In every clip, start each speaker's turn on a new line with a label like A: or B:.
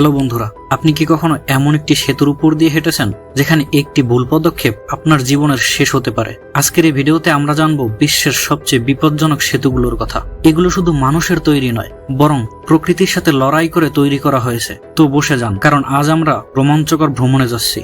A: Hello বন্ধুরা, আপনি কি কখনো এমন একটি সেতুর উপর দিয়ে হেঁটেছেন, যেখানে একটি ভুল পদক্ষেপ আপনার জীবনের শেষ হতে পারে? আজকের এই ভিডিওতে আমরা জানব বিশ্বের সবচেয়ে বিপজ্জনক সেতুগুলোর কথা। এগুলো শুধু মানুষের তৈরি নয়, বরং প্রকৃতির সাথে লড়াই করে তৈরি করা হয়েছে। তো বসে যান, কারণ আজ আমরা রোমাঞ্চকর ভ্রমণে যাচ্ছি।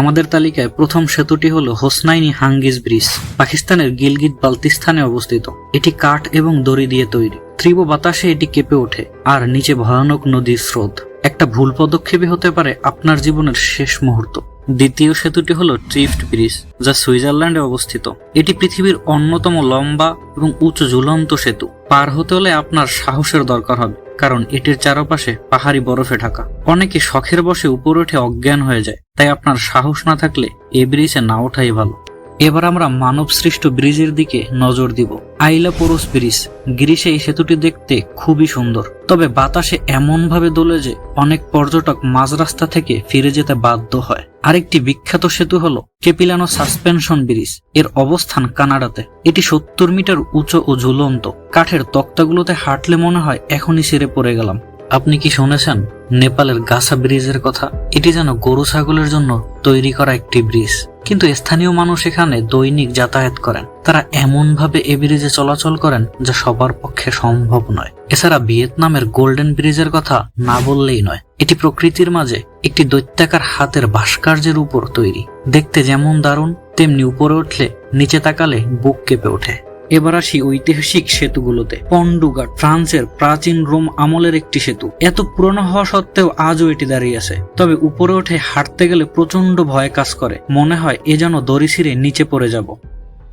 A: আমাদের তালিকায় প্রথম সেতুটি হল হোসনাইনি হাঙ্গিজ ব্রিজ, পাকিস্তানের গিলগিত বালতিস্তানে অবস্থিত। এটি কাঠ এবং দড়ি দিয়ে তৈরি। তীব্র বাতাসে এটি কেঁপে ওঠে, আর নিচে ভয়ানক নদীর স্রোত। একটা ভুল পদক্ষেপই হতে পারে আপনার জীবনের শেষ মুহূর্ত। দ্বিতীয় সেতুটি হলো ট্রিফট ব্রিজ যা সুইজারল্যান্ডে অবস্থিত। এটি পৃথিবীর অন্যতম লম্বা এবং উঁচু ঝুলন্ত সেতু। পার হতে হলে আপনার সাহসের দরকার হবে, কারণ এটির চারপাশে পাহাড়ি বরফে ঢাকা। অনেকে শখের বসে উপরে উঠে অজ্ঞান হয়ে যায়, তাই আপনার সাহস না থাকলে এ ব্রিজে না ওঠাই ভালো। এবার আমরা মানব সৃষ্ট ব্রিজের দিকে নজর দিব। আইলা পোরস ব্রিজ গ্রিসে এই সেতুটি দেখতে খুবই সুন্দর। তবে বাতাসে এমন ভাবে দোলে যে অনেক পর্যটক মাঝ রাস্তা থেকে ফিরে যেতে বাধ্য হয়। আরেকটি বিখ্যাত সেতু হলো কেপিলানো সাসপেনশন ব্রিজ, এর অবস্থান কানাডাতে। এটি সত্তর মিটার উঁচু ও ঝুলন্ত। কাঠের তক্তাগুলোতে হাঁটলে মনে হয় এখনই সেরে পড়ে গেলাম। আপনি কি শুনেছেন নেপালের গাসা ব্রিজের কথা? এটি যেন গরু ছাগলের জন্য তৈরি করা একটি ব্রিজ। কিন্তু স্থানীয় মানুষ এখানে দৈনিক যাতায়াত করেন। তারা এমনভাবে এ ব্রিজে চলাচল করেন যা সবার পক্ষে সম্ভব নয়। এছাড়া ভিয়েতনামের গোল্ডেন ব্রিজের কথা না বললেই নয়। এটি প্রকৃতির মাঝে একটি দৈত্যাকার হাতের ভাস্কর্যের উপর তৈরি। দেখতে যেমন দারুণ, তেমনি উপরে উঠলে নিচে তাকালে বুক কেঁপে ওঠে। এবার আসি ঐতিহাসিক সেতুগুলোতে। পন্ডুগাট ফ্রান্সের প্রাচীন রোম আমলের একটি সেতু। এত পুরনো হওয়া সত্ত্বেও আজও এটি দাঁড়িয়ে আছে। তবে উপরে উঠে হাঁটতে গেলে প্রচণ্ড ভয় কাজ করে। মনে হয় এ যেন দড়ি ছিঁড়ে নিচে পড়ে যাব।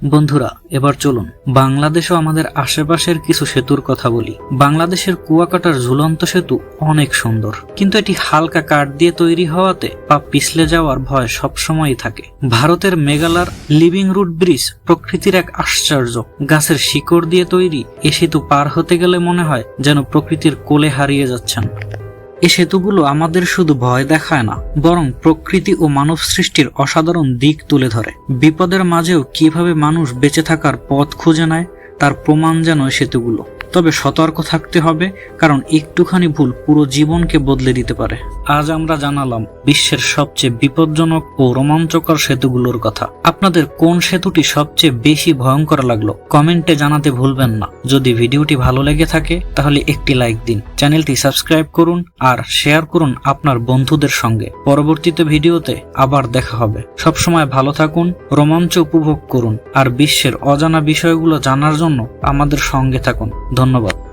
A: বন্ধুরা, এবার চলুন। বাংলাদেশও আমাদের আশেপাশের কিছু সেতুর কথা বলি। বাংলাদেশের কুয়াকাটার ঝুলন্ত সেতু অনেক সুন্দর। কিন্তু এটি হালকা কাঠ দিয়ে তৈরি হওয়াতে পা পিছলে যাওয়ার ভয় সবসময়ই থাকে। ভারতের মেঘালার লিভিং রুট ব্রিজ প্রকৃতির এক আশ্চর্য। গাছের শিকড় দিয়ে তৈরি এ সেতু পার হতে গেলে মনে হয় যেন প্রকৃতির কোলে হারিয়ে যাচ্ছেন। এই সেতুগুলো আমাদের শুধু ভয় দেখায় না, বরং প্রকৃতি ও মানব সৃষ্টির অসাধারণ দিক তুলে ধরে। বিপদের মাঝেও কীভাবে মানুষ বেঁচে থাকার পথ খুঁজে নেয়, তার প্রমাণ যেন সেতুগুলো। তবে সতর্ক থাকতে হবে, কারণ একটুখানি ভুল পুরো জীবনকে বদলে দিতে পারে। আজ আমরা জানালাম বিশ্বের সবচেয়ে বিপজ্জনক ও রোমাঞ্চকর সেতুগুলোর কথা। আপনাদের কোন সেতুটি সবচেয়ে বেশি ভয়ঙ্কর লাগল, কমেন্টে জানাতে ভুলবেন না। যদি ভিডিওটি ভালো লেগে থাকে, তাহলে একটি লাইক দিন। চ্যানেলটি সাবস্ক্রাইব করুন আর শেয়ার করুন আপনার বন্ধুদের সঙ্গে। পরবর্তীতে ভিডিওতে আবার দেখা হবে। সবসময় ভালো থাকুন, রোমাঞ্চ উপভোগ করুন, আর বিশ্বের অজানা বিষয়গুলো জানার জন্য আমাদের সঙ্গে থাকুন। ধন্যবাদ।